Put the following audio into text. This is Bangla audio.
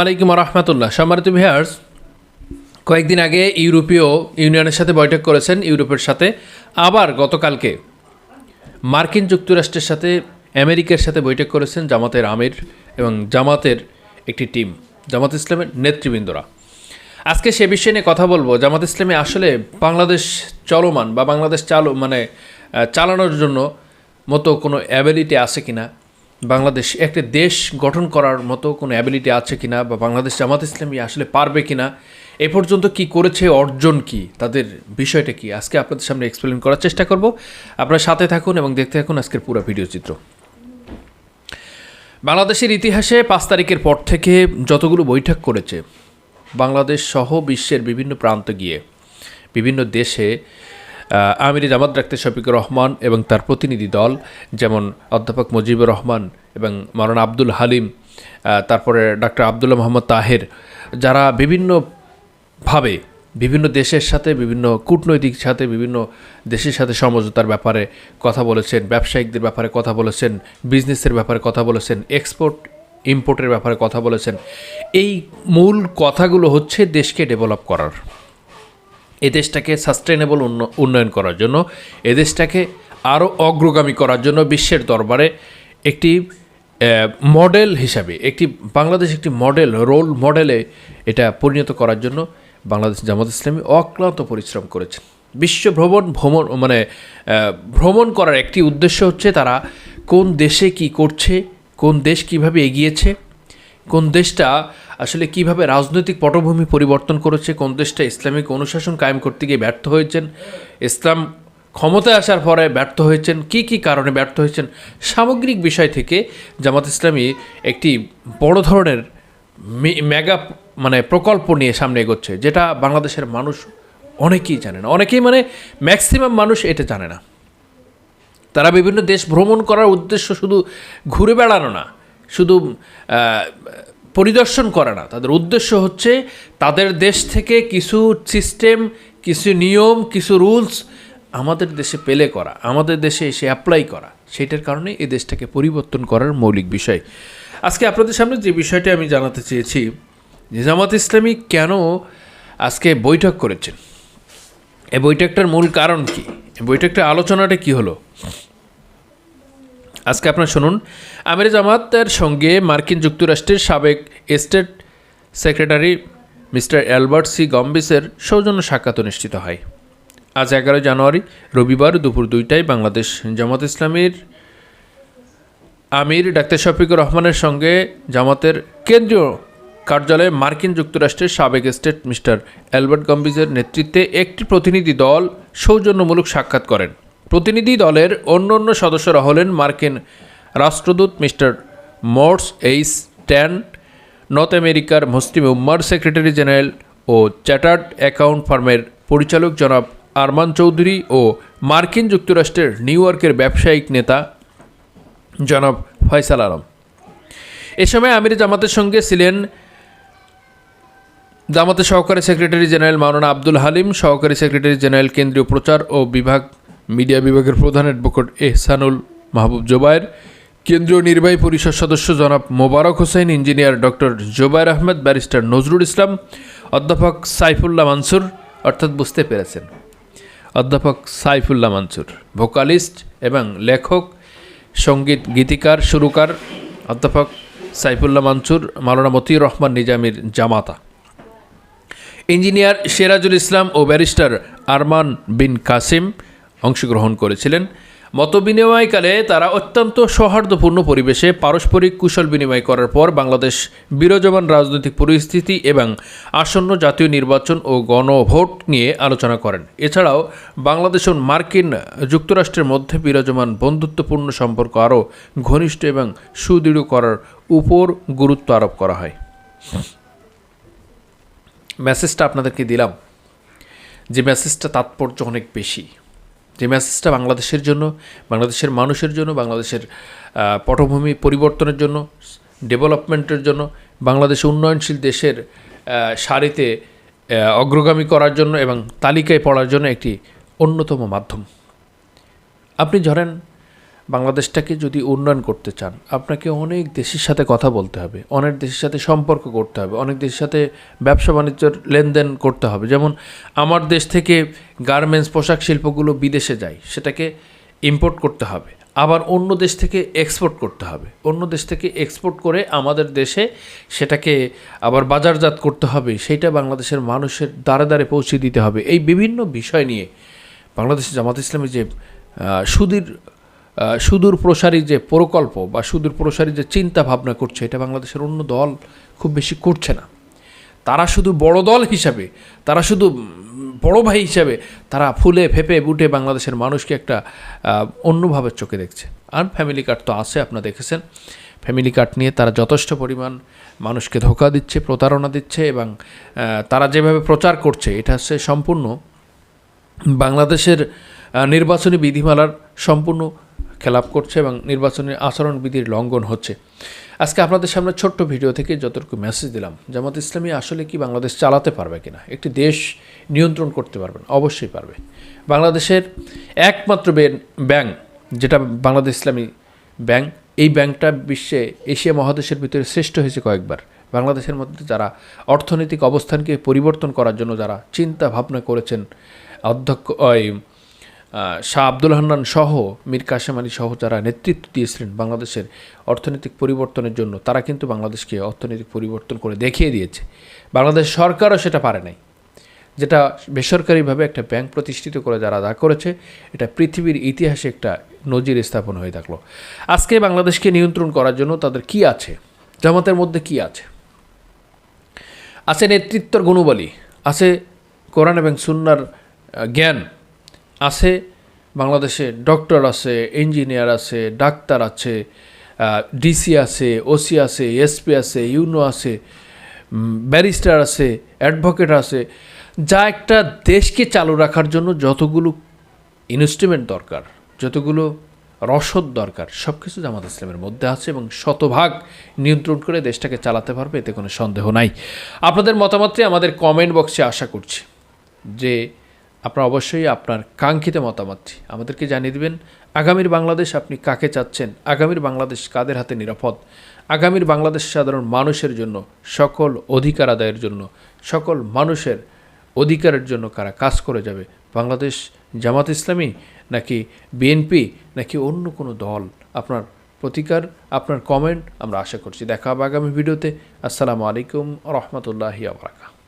আলাইকুম রহমতুল্লাহ সম্মানিত ভিহার্স কয়েকদিন আগে ইউরোপীয় ইউনিয়নের সাথে বৈঠক করেছেন ইউরোপের সাথে। আবার গতকালকে মার্কিন যুক্তরাষ্ট্রের সাথে, আমেরিকার সাথে বৈঠক করেছেন জামাতের আমির এবং জামাতের একটি টিম, জামাত ইসলামের নেতৃবৃন্দরা। আজকে সে বিষয় নিয়ে কথা বলব। জামাত ইসলামী আসলে বাংলাদেশ চলমান বা বাংলাদেশ চালু মানে চালানোর জন্য মতো কোনো অ্যাবিলিটি আছে কিনা? বাংলাদেশ একটি দেশ গঠন করার মতো কোনো অ্যাবিলিটি আছে কিনা বা বাংলাদেশ জামাত ইসলামী আসলে পারবে কিনা, এ পর্যন্ত কি করেছে, অর্জন কি, তাদের বিষয়টা কি, আজকে আপনাদের সামনে এক্সপ্লেন করার চেষ্টা করব। আপনারা সাথে থাকুন এবং দেখতে থাকুন আজকের পুরো ভিডিও চিত্র। বাংলাদেশের ইতিহাসে পাঁচ তারিখের পর থেকে যতগুলো বৈঠক করেছে, বাংলাদেশ সহ বিশ্বের বিভিন্ন প্রান্ত গিয়ে, বিভিন্ন দেশে আমিরি জামাত ডাক্তার শফিকুর রহমান এবং তার প্রতিনিধি দল, যেমন অধ্যাপক মুজিবুর রহমান এবং মারানা আব্দুল হালিম তারপরে ডাক্তার আবদুল্লাহ মোহাম্মদ তাহের, যারা বিভিন্নভাবে বিভিন্ন দেশের সাথে, বিভিন্ন কূটনৈতিক সাথে, বিভিন্ন দেশের সাথে সমঝোতার ব্যাপারে কথা বলেছেন, ব্যবসায়িকদের ব্যাপারে কথা বলেছেন বিজনেসের ব্যাপারে কথা বলেছেন এক্সপোর্ট ইম্পোর্টের ব্যাপারে কথা বলেছেন। এই মূল কথাগুলো হচ্ছে দেশকে ডেভেলপ করার। এ দেশটাকে সাস্টেনেবল উন্নয়ন করার জন্য এদেশটাকে আরও অগ্রগামী করার জন্য বিশ্বের দরবারে একটি মডেল হিসাবে, একটি বাংলাদেশ একটি মডেল রোল মডেলে এটা পরিণত করার জন্য বাংলাদেশ জামাত ইসলামী অক্লান্ত পরিশ্রম করেছেন। বিশ্ব ভ্রমণ ভ্রমণ মানে ভ্রমণ করার একটি উদ্দেশ্য হচ্ছে তারা কোন দেশে কি করছে, কোন দেশ কীভাবে এগিয়েছে কোন দেশটা আসলে কীভাবে রাজনৈতিক পটভূমি পরিবর্তন করেছে, কোন দেশটা ইসলামিক অনুশাসন কায়েম করতে গিয়ে ব্যর্থ হয়েছেন, ইসলাম ক্ষমতায় আসার পরে ব্যর্থ হয়েছেন, কি কি কারণে ব্যর্থ হয়েছেন, সামগ্রিক বিষয় থেকে জামাত ইসলামী একটি বড় ধরনের মেগা মানে প্রকল্প নিয়ে সামনে এগোচ্ছে, যেটা বাংলাদেশের মানুষ অনেকেই জানে না। অনেকেই মানে ম্যাক্সিমাম মানুষ এটা জানে না। তারা বিভিন্ন দেশ ভ্রমণ করার উদ্দেশ্য শুধু ঘুরে বেড়ানো না শুধু পরিদর্শন করে না, তাদের উদ্দেশ্য হচ্ছে তাদের দেশ থেকে কিছু সিস্টেম কিছু নিয়ম, কিছু রুলস আমাদের দেশে পেলে করা, আমাদের দেশে এসে অ্যাপ্লাই করা সেটার কারণে এই দেশটাকে পরিবর্তন করার মৌলিক বিষয়। আজকে আপনাদের সামনে যে বিষয়টি আমি জানাতে চেয়েছি, যে জামাত ইসলামী কেন আজকে বৈঠক করেছেন? এই বৈঠকটার মূল কারণ কি? বৈঠকটার আলোচনাটা কি হলো? আজকে আপনারা শুনুন। আমির জামাতের সঙ্গে মার্কিন যুক্তরাষ্ট্রের সাবেক state secretary mister Albert C গম্বিসের সৌজন্য সাক্ষাৎ অনুষ্ঠিত হয়। আজ এগারো জানুয়ারি, রবিবার দুপুর দুইটায় বাংলাদেশ জামাত ইসলামীর আমির ডাক্তার শফিকুর রহমানের সঙ্গে জামাতের কেন্দ্রীয় কার্যালয়ে মার্কিন যুক্তরাষ্ট্রের সাবেক স্টেট মিস্টার অ্যালবার্ট গম্বিজের নেতৃত্বে একটি প্রতিনিধি দল সৌজন্যমূলক সাক্ষাৎ করেন। প্রতিনিধি দলের অন্য অন্য সদস্যরা হলেন মার্কিন রাষ্ট্রদূত mister Morse H Tan, North আমেরিকার মুসলিম উম্মার সেক্রেটারি জেনারেল ও চ্যাটার্ড অ্যাকাউন্ট ফার্মের পরিচালক জনাব আরমান চৌধুরী ও মার্কিন যুক্তরাষ্ট্রের নিউ ইয়র্কের ব্যবসায়িক নেতা জনাব ফয়সাল আলম। এ সময় আমির জামাতের সঙ্গে ছিলেন জামাতের সহকারী সেক্রেটারি জেনারেল মাওলানা আব্দুল হালিম, সহকারী সেক্রেটারি জেনারেল কেন্দ্রীয় প্রচার ও বিভাগ মিডিয়া বিভাগের প্রধান অ্যাডভোকেট এহসানুল মাহবুব জোবায়ের। কেন্দ্রীয় নির্বাহী পরিষদ সদস্য জনাব Mobarak Hossain, engineer doctor Zobayer Ahmed, barrister Nazrul Islam, অধ্যাপক সাইফুল্লাহ মানসুর, অর্থাৎ বুঝতে পেরেছেন। অধ্যাপক সাইফুল্লাহ মানসুর, ভোকালিস্ট এবং লেখক, সংগীত গীতিকার, সুরকার, অধ্যাপক সাইফুল্লাহ মানসুর, মাওলানা মতিউর রহমান নিজামির জামাতা। ইঞ্জিনিয়ার সিরাজুল ইসলাম ও ব্যারিস্টার আরমান বিন কাসিম অংশগ্রহণ করেছিলেন। মতবিনিময়কালে তারা অত্যন্ত সৌহার্দ্যপূর্ণ পরিবেশে পারস্পরিক কুশল বিনিময় করার পর বাংলাদেশ বিরাজমান রাজনৈতিক পরিস্থিতি এবং আসন্ন জাতীয় নির্বাচন ও গণভোট নিয়ে আলোচনা করেন। এছাড়াও বাংলাদেশ ও মার্কিন যুক্তরাষ্ট্রের মধ্যে বিরাজমান বন্ধুত্বপূর্ণ সম্পর্ক আরও ঘনিষ্ঠ এবং সুদৃঢ় করার উপর গুরুত্ব আরোপ করা হয়। মেসেজটা আপনাদেরকে দিলাম। যে মেসেজটা তাৎপর্য অনেক বেশি। যে মেসেজটা বাংলাদেশের জন্য, বাংলাদেশের মানুষের জন্য, বাংলাদেশের পটভূমি পরিবর্তনের জন্য ডেভেলপমেন্টের জন্য, বাংলাদেশ উন্নয়নশীল দেশের সারিতে অগ্রগামী করার জন্য এবং তালিকায় পড়ার জন্য একটি অন্যতম মাধ্যম। আপনি ধরেন বাংলাদেশটাকে যদি উন্নয়ন করতে চান, আপনাকে অনেক দেশের সাথে কথা বলতে হবে, অনেক দেশের সাথে সম্পর্ক করতে হবে, অনেক দেশের সাথে ব্যবসা বাণিজ্যের লেনদেন করতে হবে। যেমন আমার দেশ থেকে গার্মেন্টস, পোশাক শিল্পগুলো বিদেশে যায়, সেটাকে ইম্পোর্ট করতে হবে। আবার অন্য দেশ থেকে এক্সপোর্ট করতে হবে। অন্য দেশ থেকে এক্সপোর্ট করে আমাদের দেশে সেটাকে আবার বাজারজাত করতে হবে, সেইটা বাংলাদেশের মানুষের দ্বারে দ্বারে পৌঁছে দিতে হবে। এই বিভিন্ন বিষয় নিয়ে বাংলাদেশের জামাত ইসলামী যে সুদীর সুদূর প্রসারী যে প্রকল্প বা সুদূর প্রসারী যে চিন্তা ভাবনা করছে, এটা বাংলাদেশের অন্য দল খুব বেশি করছে না। তারা শুধু বড় দল হিসাবে, তারা শুধু বড় ভাই হিসাবে, তারা ফুলে ফেপে বুটে বাংলাদেশের মানুষকে একটা অন্যভাবে চোখে দেখছে। আর ফ্যামিলি কার্ড তো আছে, আপনারা দেখেছেন। ফ্যামিলি কার্ড নিয়ে তারা যথেষ্ট পরিমাণ মানুষকে ধোকা দিচ্ছে, প্রতারণা দিচ্ছে এবং তারা যেভাবে প্রচার করছে, এটা হচ্ছে সম্পূর্ণ বাংলাদেশের নির্বাচনী বিধিমালার সম্পূর্ণ খেলাপ করছে এবং নির্বাচনী আচরণবিধির লঙ্ঘন হচ্ছে। আজকে আপনাদের সামনে ছোট্ট ভিডিও থেকে যতটুকু মেসেজ দিলাম, জামাত ইসলামী আসলে কি বাংলাদেশ চালাতে পারবে কিনা? একটি দেশ নিয়ন্ত্রণ করতে পারবেন অবশ্যই পারবে। বাংলাদেশের একমাত্র ব্যাংক, যেটা বাংলাদেশ ইসলামী ব্যাংক, এই ব্যাংকটা বিশ্বে এশিয়া মহাদেশের ভিতরে শ্রেষ্ঠ হয়েছে কয়েকবার। বাংলাদেশের মধ্যে যারা অর্থনৈতিক অবস্থানকে পরিবর্তন করার জন্য যারা চিন্তা ভাবনা করেছেন, অধ্যক্ষ শাহ আব্দুল হান্নান সহ মীর কাশেম আলী সহ যারা নেতৃত্ব দিয়েছিলেন বাংলাদেশের অর্থনৈতিক পরিবর্তনের জন্য, তারা কিন্তু বাংলাদেশকে অর্থনৈতিক পরিবর্তন করে দেখিয়ে দিয়েছে। বাংলাদেশ সরকারও সেটা পারে নাই। যেটা বেসরকারিভাবে একটা ব্যাংক প্রতিষ্ঠিত করে যারা দা করেছে, এটা পৃথিবীর ইতিহাসে একটা নজির স্থাপন হয়ে থাকল। আজকে বাংলাদেশকে নিয়ন্ত্রণ করার জন্য তাদের কি আছে? জামাতের মধ্যে কি আছে? আছে নেতৃত্বর গুণবলী, আছে কোরআন এবং সুন্নার জ্ঞান। আছে, বাংলাদেশে ডক্টর আছে, ইঞ্জিনিয়ার আছে, ডাক্তার আছে ডিসি আছে, ওসি আছে, এসপি আছে, ইউনো আছে ব্যারিস্টার আছে, অ্যাডভোকেট আছে। যা একটা দেশকে চালু রাখার জন্য যতগুলো ইনস্ট্রুমেন্ট দরকার, যতগুলো রসদ দরকার সব কিছু জামাত ইসলামের মধ্যে আছে এবং শতভাগ নিয়ন্ত্রণ করে দেশটাকে চালাতে পারবে, এতে কোনো সন্দেহ নাই। আপনাদের মতামতটি আমাদের কমেন্ট বক্সে আশা করছি যে আপনারা অবশ্যই আপনার কাঙ্ক্ষিত মতামতটি আমাদেরকে জানিয়ে দেবেন। আগামীর বাংলাদেশ আপনি কাকে চাচ্ছেন? আগামীর বাংলাদেশ কাদের হাতে নিরাপদ? আগামীর বাংলাদেশ সাধারণ মানুষের জন্য, সকল অধিকার আদায়ের জন্য, সকল মানুষের অধিকারের জন্য কারা কাজ করে যাবে? বাংলাদেশ জামাত ইসলামী নাকি বিএনপি নাকি অন্য কোনো দল? আপনার প্রতিকার, আপনার কমেন্ট আমরা আশা করছি দেখা হবে আগামী ভিডিওতে। আসসালামু আলাইকুম রহমতুল্লাহি আবরাকা